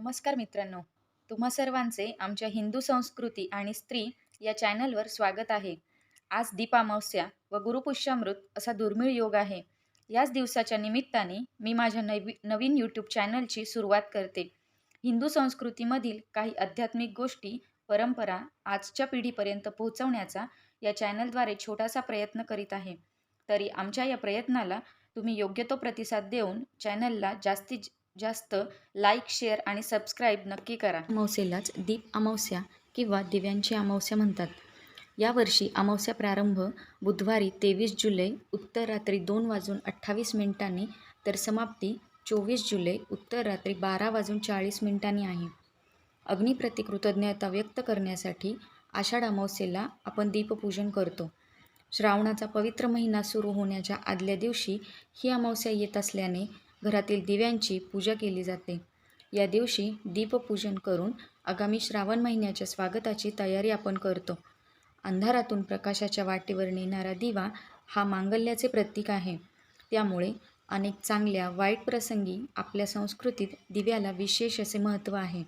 नमस्कार मित्रांनो. तुम्हा सर्वांचे आमच्या हिंदू संस्कृती आणि स्त्री या चॅनलवर स्वागत आहे. आज दीपामावस्या व गुरुपुष्यामृत असा दुर्मिळ योग आहे. याच दिवसाच्या निमित्ताने मी माझ्या नवी नवीन यूट्यूब चॅनलची सुरुवात करते. हिंदू संस्कृतीमधील काही आध्यात्मिक गोष्टी परंपरा आजच्या पिढीपर्यंत पोहोचवण्याचा या चॅनलद्वारे छोटासा प्रयत्न करीत आहे. तरी आमच्या या प्रयत्नाला तुम्ही योग्य तो प्रतिसाद देऊन चॅनलला जास्तीत जास्त लाईक शेअर आणि सबस्क्राईब नक्की करा. अमावस्येलाच दीप अमावस्या किंवा दिव्यांची अमावस्या म्हणतात. यावर्षी अमावस्या प्रारंभ बुधवारी तेवीस जुलै उत्तर रात्री दोन वाजून अठ्ठावीस मिनिटांनी तर समाप्ती चोवीस जुलै उत्तर रात्री बारा वाजून चाळीस मिनिटांनी आहे. अग्निप्रती कृतज्ञता व्यक्त करण्यासाठी आषाढ अमावस्येला आपण दीपपूजन करतो. श्रावणाचा पवित्र महिना सुरू होण्याच्या आदल्या दिवशी ही अमावस्या येत असल्याने घरातील दिव्यांची पूजा केली जाते. या दिवशी दीपपूजन करून आगामी श्रावण महिन्याच्या स्वागताची तयारी आपण करतो. अंधारातून प्रकाशाच्या वाटेवर नेणारा दिवा हा मांगल्याचे प्रतीक आहे. त्यामुळे अनेक चांगल्या वाईट प्रसंगी आपल्या संस्कृतीत दिव्याला विशेष असे महत्त्व आहे.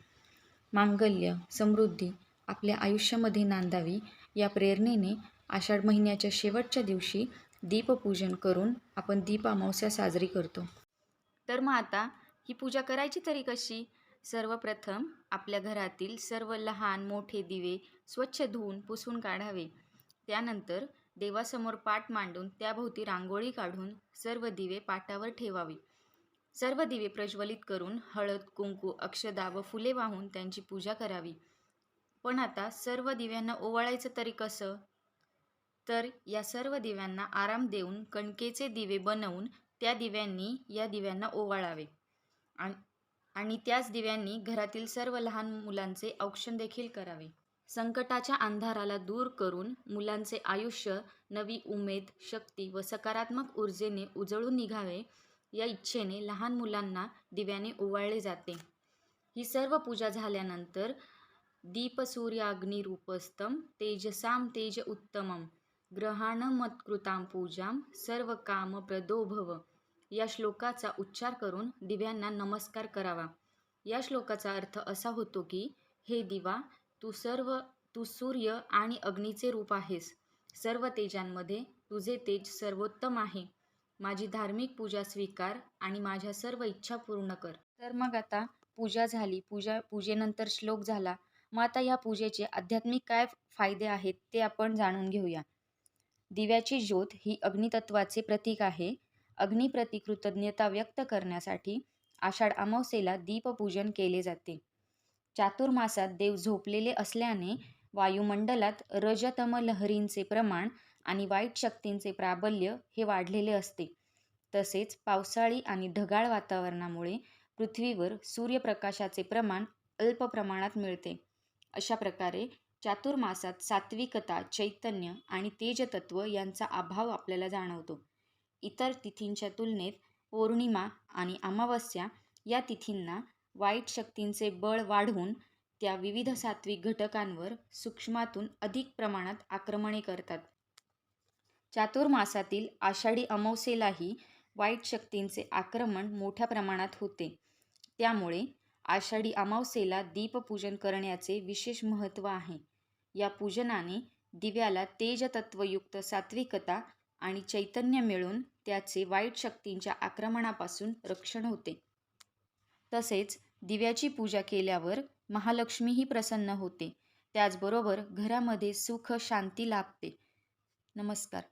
मांगल्य समृद्धी आपल्या आयुष्यामध्ये नांदावी या प्रेरणेने आषाढ महिन्याच्या शेवटच्या दिवशी दीपपूजन करून आपण दीपामावस्या साजरी करतो. तर मग आता ही पूजा करायची तरी कशी? सर्वप्रथम आपल्या घरातील सर्व लहान मोठे दिवे स्वच्छ धुवून पुसून काढावे. त्यानंतर देवासमोर पाट मांडून त्याभोवती रांगोळी काढून सर्व दिवे पाटावर ठेवावे. सर्व दिवे प्रज्वलित करून हळद कुंकू अक्षदा व फुले वाहून त्यांची पूजा करावी. पण आता सर्व दिव्यांना ओवाळायचं तरी कसं? तर या सर्व दिव्यांना आराम देऊन कणकेचे दिवे बनवून त्या दिव्यांनी या दिव्यांना ओवाळावे. आणि त्याच दिव्यांनी घरातील सर्व लहान मुलांचे औक्षण देखील करावे. संकटाच्या अंधाराला दूर करून मुलांचे आयुष्य नवी उमेद शक्ती व सकारात्मक ऊर्जेने उजळून निघावे या इच्छेने लहान मुलांना दिव्याने ओवाळले जाते. ही सर्व पूजा झाल्यानंतर दीपसूर्याग्निरूपस्तम तेजसाम तेज उत्तमं ग्रहाणमत्कृतां पूजां सर्व कामप्रदो भव या श्लोकाचा उच्चार करून दिव्यांना नमस्कार करावा. या श्लोकाचा अर्थ असा होतो की हे दिवा तू सर्व तू सूर्य आणि अग्नीचे रूप आहेस. सर्व तेजांमध्ये तुझे तेज सर्वोत्तम आहे. माझी धार्मिक पूजा स्वीकार आणि माझ्या सर्व इच्छा पूर्ण कर. तर मग आता पूजा झाली. पूजा पूजेनंतर श्लोक झाला. मग आता या पूजेचे आध्यात्मिक काय फायदे आहेत ते आपण जाणून घेऊया. दिव्याची ज्योत ही अग्नितत्वाचे प्रतीक आहे. अग्निप्रती कृतज्ञता व्यक्त करण्यासाठी आषाढ अमावस्येला दीपपूजन केले जाते. चातुर्मासात देव झोपलेले असल्याने वायुमंडलात रजतम लहरींचे प्रमाण आणि वाईट शक्तींचे प्राबल्य हे वाढलेले असते. तसेच पावसाळी आणि ढगाळ वातावरणामुळे पृथ्वीवर सूर्यप्रकाशाचे प्रमाण अल्प प्रमाणात मिळते. अशा प्रकारे चातुर्मासात सात्विकता चैतन्य आणि तेजतत्व यांचा अभाव आपल्याला जाणवतो. इतर तिथींच्या तुलनेत पौर्णिमा आणि अमावस्या या तिथींना वाईट शक्तींचे बळ वाढवून त्या विविध सात्विक घटकांवर सूक्ष्मातून अधिक प्रमाणात आक्रमणे करतात. चातुर्मासातील आषाढी अमावस्येलाही वाईट शक्तींचे आक्रमण मोठ्या प्रमाणात होते. त्यामुळे आषाढी अमावस्येला दीपपूजन करण्याचे विशेष महत्त्व आहे. या पूजनाने दिव्याला तेजतत्वयुक्त सात्विकता आणि चैतन्य मिळून त्याचे वाईट शक्तींच्या आक्रमणापासून रक्षण होते. तसेच दिव्याची पूजा केल्यावर महालक्ष्मीही प्रसन्न होते. त्याचबरोबर घरामध्ये सुख शांती लाभते. नमस्कार.